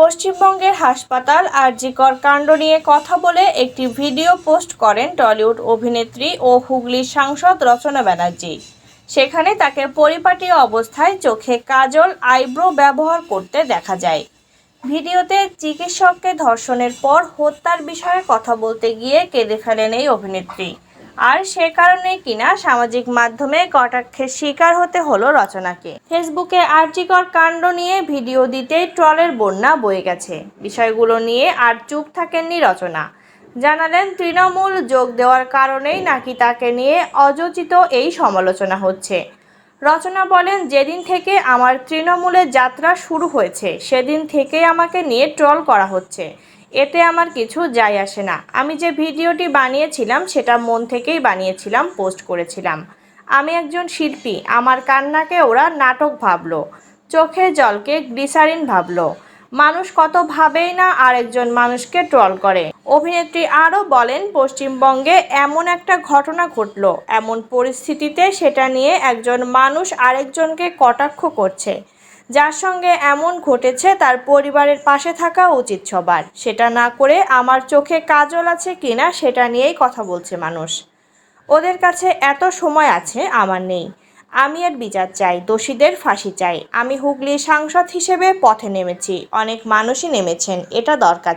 পশ্চিমবঙ্গের হাসপাতাল আর জিকর কাণ্ড নিয়ে কথা বলে একটি ভিডিও পোস্ট করেন টলিউড অভিনেত্রী ও হুগলির সাংসদ রচনা ব্যানার্জি। সেখানে তাকে পরিপাটি অবস্থায় চোখে কাজল আইব্রো ব্যবহার করতে দেখা যায়। ভিডিওতে চিকিৎসককে ধর্ষণের পর হত্যার বিষয়ে কথা বলতে গিয়ে কেঁদে ফেলেন এই অভিনেত্রী। আর সে কারণে কিনা সামাজিক মাধ্যমে কটাক্ষের শিকার হতে হলো রচনাকে। ফেসবুকে আর্জিকর কাণ্ড নিয়ে ভিডিও দিতেই ট্রলের বন্যা বয়ে গেছে। বিষয়গুলো নিয়ে আর চুপ থাকেননি রচনা। জানালেন, তৃণমূল যোগ দেওয়ার কারণেই নাকি তাকে নিয়ে অযোচিত এই সমালোচনা হচ্ছে। রচনা বলেন, যেদিন থেকে আমার তৃণমূলের যাত্রা শুরু হয়েছে, সেদিন থেকেই আমাকে নিয়ে ট্রল করা হচ্ছে। এতে আমার কিছু যায় আসে না। আমি যে ভিডিওটি বানিয়েছিলাম, সেটা মন থেকেই বানিয়েছিলাম, পোস্ট করেছিলাম। আমি একজন শিল্পী, আমার কান্নাকে ওরা নাটক ভাবলো, চোখের জলকে গ্লিসারিন ভাবলো। মানুষ কত ভাবেই না আরেকজন মানুষকে ট্রল করে। অভিনেত্রী আরও বলেন, পশ্চিমবঙ্গে এমন একটা ঘটনা ঘটলো, এমন পরিস্থিতিতে সেটা নিয়ে একজন মানুষ আরেকজনকে কটাক্ষ করছে। যার সঙ্গে এমন ঘটেছে তার পরিবারের পাশে থাকা উচিত সবার। সেটা না করে আমার চোখে কাজল আছে কিনা সেটা নিয়েই কথা বলছে মানুষ। ওদের কাছে এত সময় আছে আমার নেই। আমি এর বিচার চাই, দোষীদের ফাঁসি চাই। আমি হুগলি সাংসদ হিসেবে পথে নেমেছি। অনেক মানুষই নেমেছেন, এটা দরকার